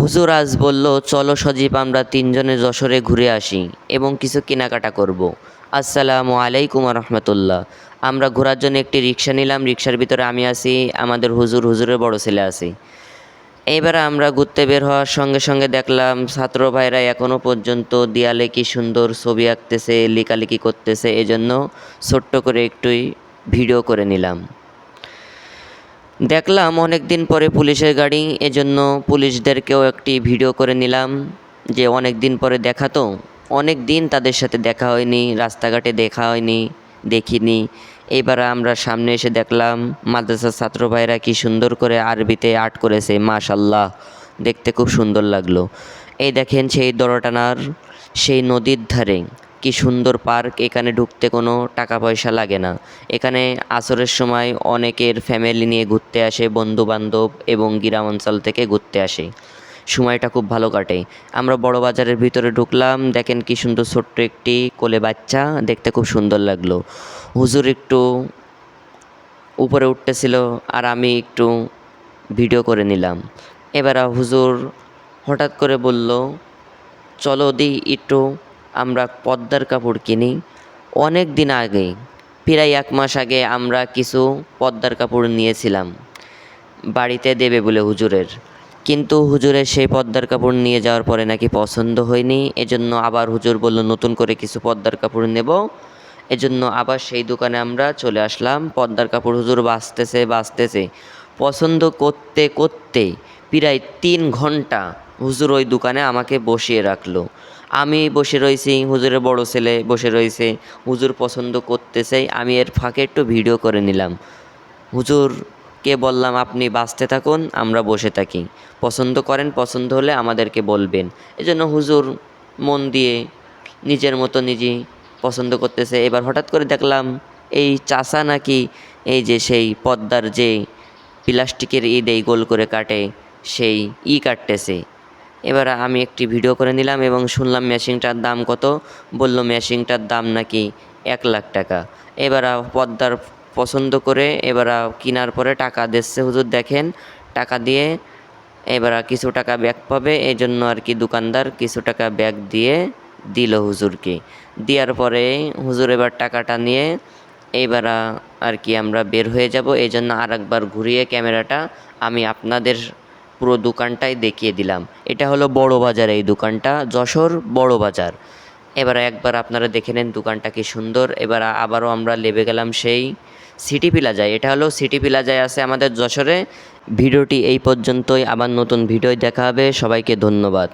হুজুর আজ বলল, চলো সজীব, আমরা তিনজনে যশোরে ঘুরে আসি এবং কিছু কেনাকাটা করব। আসসালামু আলাইকুম রহমতুল্লাহ আমরা ঘোরার জন্য একটি রিক্সা নিলাম, রিক্সার ভিতরে আমি আছি, আমাদের হুজুর হুজুরের বড় ছেলে আছে। এইবার আমরা ঘুরতে বের হওয়ার সঙ্গে সঙ্গে দেখলাম, ছাত্র ভাইরা এখনও পর্যন্ত দেয়ালে কি সুন্দর ছবি আঁকতেছে, লেখালেখি করতেছে, এজন্য ছোট্ট করে একটুই ভিডিও করে নিলাম। দেখলাম অনেক দিন পরে পুলিশের গাড়ি, এজন্য পুলিশদেরকেও একটি ভিডিও করে নিলাম যে অনেক দিন পরে দেখা তো। অনেক দিন তাদের সাথে দেখা হয়নি, রাস্তাঘাটে দেখা হয়নি, দেখিনি। এইবার আমরা সামনে এসে দেখলাম মাদ্রাসার ছাত্র ভাইরা কি সুন্দর করে আরবিতে আর্ট করেছে মাশাল্লাহ দেখতে খুব সুন্দর লাগল। এই দেখেন সেই দড়টানার সেই নদীর ধারে। কি সুন্দর পার্ক, এখানে ঢুকতে কোনো টাকা পয়সা লাগে না। এখানে আসরের সময় অনেকের ফ্যামিলি নিয়ে ঘুরতে আসে বন্ধু বান্ধব এবং গ্রাম অঞ্চল থেকে ঘুরতে আসে। সময়টা খুব ভালো কাটে। আমরা বড় বাজারের ভিতরে ঢুকলাম, দেখেন কি সুন্দর ছোট্ট একটি কোলে বাচ্চা, দেখতে খুব সুন্দর লাগল। হুজুর একটু উপরে উঠতেছিল আর আমি একটু ভিডিও করে নিলাম। এবার হুজুর হঠাৎ করে বলল, চলো দি একটু আমরা পদ্মার কাপড় কিনি। অনেক দিন আগে, প্রায় এক মাস আগে আমরা কিছু পদ্মার কাপড় নিয়েছিলাম। বাড়িতে দেবে বলে হুজুরের। কিন্তু হুজুরের সেই পদ্মার কাপড় নিয়ে যাওয়ার পরে নাকি পছন্দ হয়নি। এজন্য আবার হুজুর বলল, নতুন করে কিছু পদ্মার কাপড় নেব। এজন্য আবার সেই দোকানে আমরা চলে আসলাম। পদ্মার কাপড় হুজুর বাঁচতেছে বাঁচতেছে। পছন্দ করতে করতে প্রায় তিন ঘণ্টা হুজুর ওই দোকানে আমাকে বসিয়ে রাখল। আমি বসে রয়েছি হুজুরের বড় ছেলে বসে রয়েছে হুজুর পছন্দ করতেছে, আমি এর ফাঁকে একটু ভিডিও করে নিলাম। হুজুরকে বললাম আপনি বাঁচতে থাকুন, আমরা বসে থাকি। পছন্দ করেন, পছন্দ হলে আমাদেরকে বলবেন। এজন্য হুজুর মন দিয়ে নিজের মতো নিজেই পছন্দ করতেছে। এবার হঠাৎ করে দেখলাম এই চাষা নাকি এই যে সেই পদ্মার যে প্লাস্টিকের ই দেই গোল করে কাটে, সেই ই কাটতেছে। এবার আমি একটি ভিডিও করে নিলাম এবং শুনলাম মেশিনটার দাম কত? বলল মেশিনটার দাম নাকি এক লাখ টাকা। এবার পদ্মার পছন্দ করে এবার কেনার পরে টাকা দিচ্ছে। হুজুর, দেখেন, টাকা দিয়ে এবার কিছু টাকা ব্যাগ পাবে। এই জন্য আর কি দোকানদার কিছু টাকা ব্যাগ দিয়ে দিল হুজুরকে। দেওয়ার পরে হুজুর এবার টাকাটা নিয়ে এইবার আর কি আমরা বের হয়ে যাব। এই জন্য আর একবার ঘুরিয়ে ক্যামেরাটা আমি আপনাদের পুরো দোকানটাই দেখিয়ে দিলাম। এটা হলো বড় বাজার এই দোকানটা, যশোর বড় বাজার। এবার একবার আপনারা দেখে নেন দোকানটা কি সুন্দর। এবার আবারও আমরা লেবে গেলাম সেই সিটি প্লাজায়। এটা হলো সিটি প্লাজায় আছে আমাদের যশোরে। ভিডিওটি এই পর্যন্তই। আবার নতুন ভিডিও দেখা হবে। সবাইকে ধন্যবাদ।